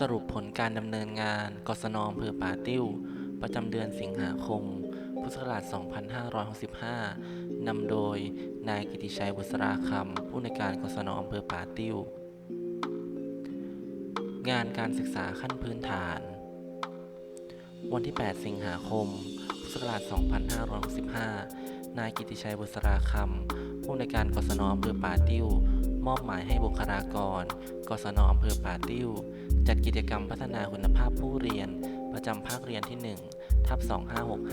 สรุปผลการดำเนินงานกศนอำเภอป่าติ้ว ประจำเดือนสิงหาคม พุทธศักราช 2565 นำโดย นายกิติชัยบุษราคำผู้ในการกศนอำเภอป่าติ้ว งานการศึกษาขั้นพื้นฐาน วันที่ 8 สิงหาคม พุทธศักราช 2565 นายกิติชัยบุษราคำผู้ในการกศนอำเภอป่าติ้ว มอบหมายให้บุคลากร กศนอำเภอป่าติ้ว จัดกิจกรรมพัฒนาคุณภาพผู้เรียน ประจำภาคเรียนที่ 1 ทับ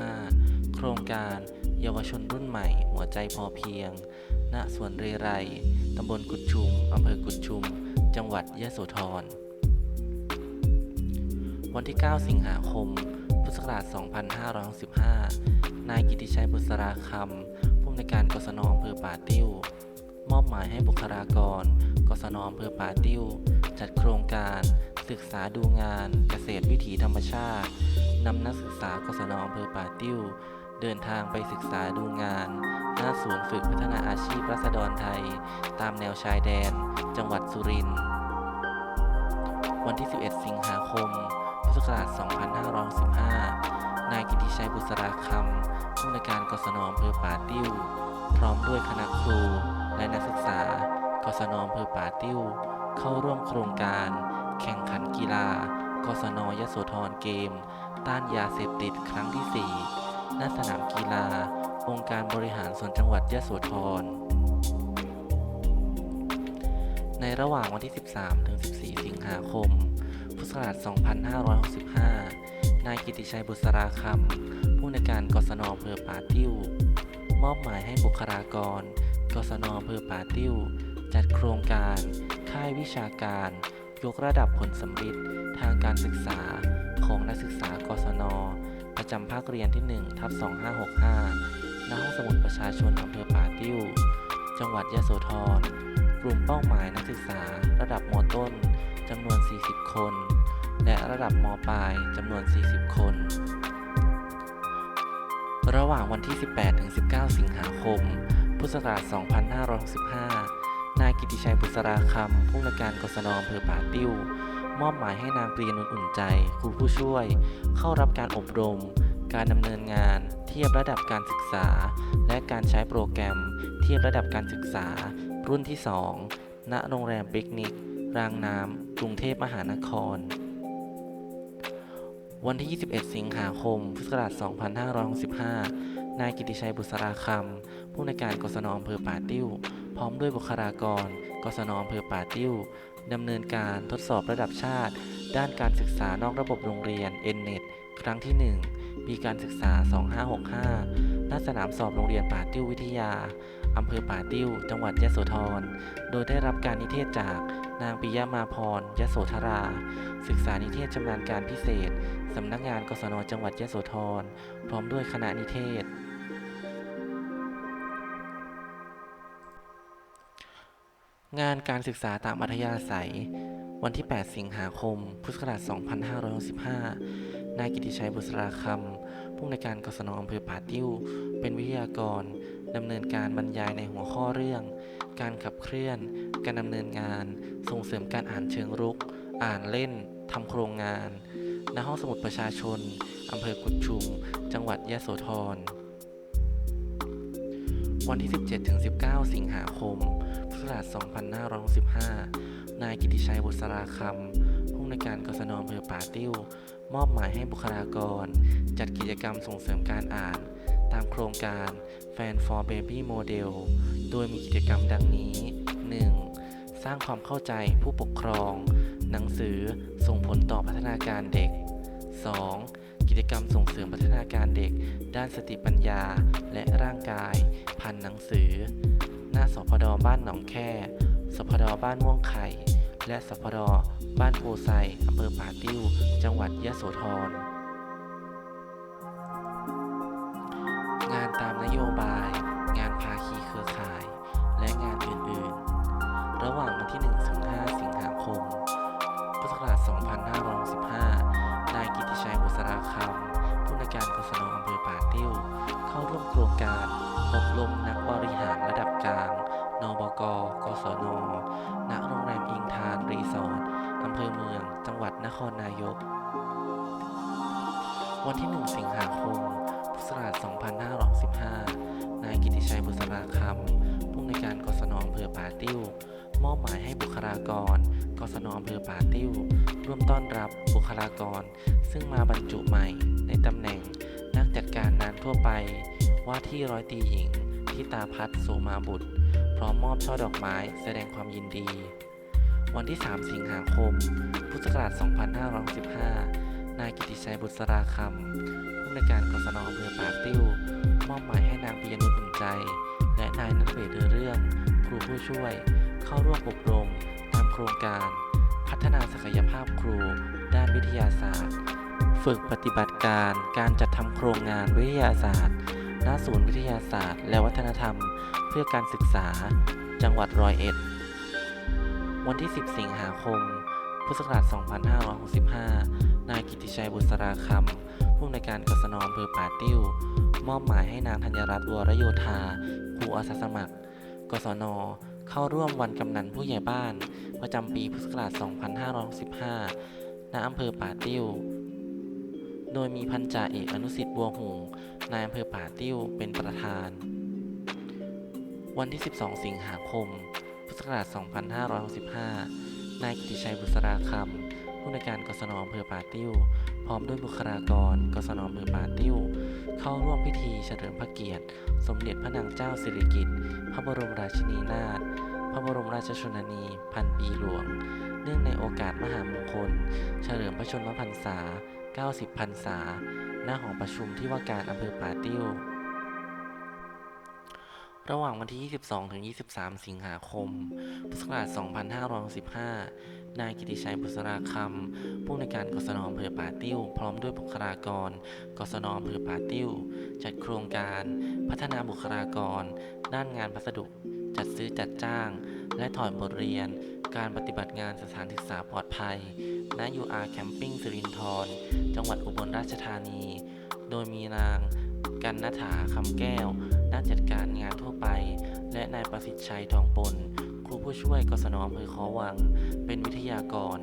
2565 โครงการ เยาวชนรุ่นใหม่ หัวใจพอเพียง ณ สวนเรไร ตำบลกุดชุม อำเภอกุดชุม จังหวัดยะโสธร วันที่ 9 สิงหาคม พุทธศักราช 2565 นายกิติชัยบุษราคำ ผู้อำนวยการกศนอำเภอป่าติ้ว มอบหมายให้บุคลากร กศนอำเภอป่าติ้วจัดโครงการ ศึกษาดูงานเกษตรวิถีธรรมชาตินำนักศึกษากศนอำเภอป่าติ้ว เดินทางไปศึกษาดูงาน หน้าศูนย์ฝึกพัฒนาอาชีพรัษฎรไทย ตามแนวชายแดน จังหวัดสุรินทร์วันที่ 11 สิงหาคม พุทธศักราช 2515 นายกิติชัยบุษราคำผู้ในวยการกศนอำเภอป่าติ้ว พร้อมด้วยคณะครูและนักศึกษากศนอำเภอป่าติ้ว เข้าร่วมโครงการ แข่งขันกีฬากศนยโสธรเกม ต้านยาเสพติดครั้งที่ 4 ณ สนามกีฬา องค์การบริหารส่วนจังหวัดยโสธร ในระหว่างวันที่ 13 ถึง 14 สิงหาคม พุทธศักราช 2565 นายกิติชัยบุษราคำ ผู้ในการกศนอำเภอป่าติ้ว มอบหมายให้บุคลากร กศนอำเภอป่าติ้ว จัดโครงการ ค่ายวิชาการ ยกระดับผลสำฤทธิ์ทางการศึกษาของนักศึกษากศน ประจำภาคเรียนที่1ทับ2565 ณ ห้องสมุดประชาชนอำเภอป่าติ้ว จังหวัดยะโสธร กลุ่มเป้าหมายนักศึกษาระดับมต้นจำนวน 40 คน และระดับมปลายจำนวน 40 คน ระหว่างวันที่ 18-19 สิงหาคม พุทธศักราช 2565 นายกิติชัยบุษราคำผู้อำนการกศนอำเภอป่าติ้ว มอบหมายให้นางปรีนุชอุ่นใจ ครูผู้ช่วย เข้ารับการอบรม การดำเนินงาน เทียบระดับการศึกษา และการใช้โปรแกรม เทียบระดับการศึกษา รุ่นที่ 2 ณ โรงแรมปิกนิก รางน้ำ กรุงเทพมหานคร วันที่ 21 สิงหาคม พุทธศักราช 2565นายกิติชัยบุษราคำผู้ในการกศนอำเภอป่าติ้ว ร้อมด้วยบุคลากร กศนอำเภอป่าติ้วดำเนินการทดสอบระดับชาติ ด้านการศึกษานอกระบบโรงเรียน N-NET ครั้งที่ 1 ปีการศึกษา 2565 ณ สนามสอบโรงเรียนป่าติ้ววิทยา อำเภอป่าติ้ว จังหวัดยะโสธร โดยได้รับการนิเทศจากนางปิยมาพรยโสธรา ศึกษานิเทศชำนาญการพิเศษ สำนักงานกศนจังหวัดยะโสธร พร้อมด้วยคณะนิเทศ งานการศึกษาตามอัธยาศัย วันที่ 8 สิงหาคม พุทธศักราช 2565 นายกิติชัยบุษราคำ ผู้อำนวยการกศนอำเภอป่าติ้ว เป็นวิทยากรดำเนินการบรรยายในหัวข้อเรื่อง การขับเคลื่อน การดำเนินงาน ส่งเสริมการอ่านเชิงรุก อ่านเล่น ทำโครงงาน ณ ห้องสมุดประชาชน อำเภอกุดชุม จังหวัดยะโสธร วันที่ 17-19 สิงหาคม ศักราช 2565 นายกิติชัยบุษราคำผู้อำนวยการกศนอำเภอป่าติ้ว มอบหมายให้บุคลากร จัดกิจกรรมส่งเสริมการอ่าน ตามโครงการ Fan for Baby Model โดยมีกิจกรรมดังนี้ 1. สร้างความเข้าใจผู้ปกครอง หนังสือส่งผลต่อพัฒนาการเด็ก 2. กิจกรรมส่งเสริมพัฒนาการเด็ก ด้านสติปัญญาและร่างกาย ผ่านหนังสือ หน้าสพดบ้านหนองแค่สพดบ้านม่วงไข่ และสพดบ้านโพไซอำเภอป่าติ้ว จังหวัดยะโสธร งานตามนโยบาย งานภาคีเครือข่าย และงานอื่น ๆ ระหว่างวันที่ 1 ถึง 5 สิงหาคม วันที่ 1 สิงหาคม พุทธศักราช 2515 นายกิติชัยบุษราคำผู้ในการกศนอำเภอป่าติ้ว มอบหมายให้บุคลากร กศนอำเภอป่าติ้ว ร่วมต้อนรับบุคลากร ซึ่งมาบรรจุใหม่ในตำแหน่ง นักจัดการงานทั่วไป ว่าที่ร้อยตีหญิงทิตาพัฒน์สุมาบุตร พร้อมมอบช่อดอกไม้แสดงความยินดี วันที่ 3 สิงหาคม พุทธศักราช 2515นายกิติชัยบุษราคำผู้ในการกศนอำเภอป่าติ้ว มอบหมายให้นางปิยนุชอุ่นใจ และนายนัทเวศเรือเรื่อง ครูผู้ช่วย เข้าร่วมอบรม ตามโครงการ พัฒนาศักยภาพครู ด้านวิทยาศาสตร์ ฝึกปฏิบัติการการจัดทำโครงงานวิทยาศาสตร์ณศูนย์วิทยาศาสตร์ และวัฒนธรรม เพื่อการศึกษา จังหวัดร้อยเอ็ด วันที่ 10 สิงหาคม พุทธศักราช 2565 นายกิติชัยบุษราคำผู้ในวยการกศนอำเภอป่าติ้ว มอบหมายให้นางธัญรัตน์วรโยธาครูอาสาสมัคร กศน เข้าร่วมวันกำนันผู้ใหญ่บ้าน ประจำปีพุทธศักราช 2565 ณ อำเภอป่าติ้ว โดยมีพันจ่าเอกอนุสิทธิ์บัวหูนายอำเภอป่าติ้วเป็นประธาน วันที่ 12 สิงหาคม พุทธศักราช 2565 นายกิติชัยบุษราคำ ผู้ในการกศนอำเภอป่าติ้ว พร้อมด้วยบุคลากร กศนอำเภอป่าติ้ว เข้าร่วมพิธีเฉลิมพระเกียรติ สมเด็จพระนางเจ้าสิริกิติ์ พระบรมราชินีนาถ พระบรมราชชนนี พันปีหลวง เนื่องในโอกาสมหามงคล เฉลิมพระชนมพรรษา 90 พรรษา หน้าหอประชุมที่ว่าการอำเภอป่าติ้ว ระหว่างวันที่ 22 ถึง 23 สิงหาคม พุทธศักราช 2565 นายกิติชัยบุษราคำ ผู้ในการกศนอำเภอป่าติ้ว พร้อมด้วยบุคลากร กศนอำเภอป่าติ้ว จัดโครงการพัฒนาบุคลากร ด้านงานพัสดุ จัดซื้อจัดจ้าง และถอดบทเรียน การปฏิบัติงานสถานศึกษาปลอดภัย ณ UR Camping สิรินธร จังหวัดอุบลราชธานี โดยมีนาง กันนฐาคำแก้วนักจัดการงานทั่วไป และนายประสิทธิ์ชัยทองปน ครูผู้ช่วยกศนอำเภอขอวัง เป็นวิทยากร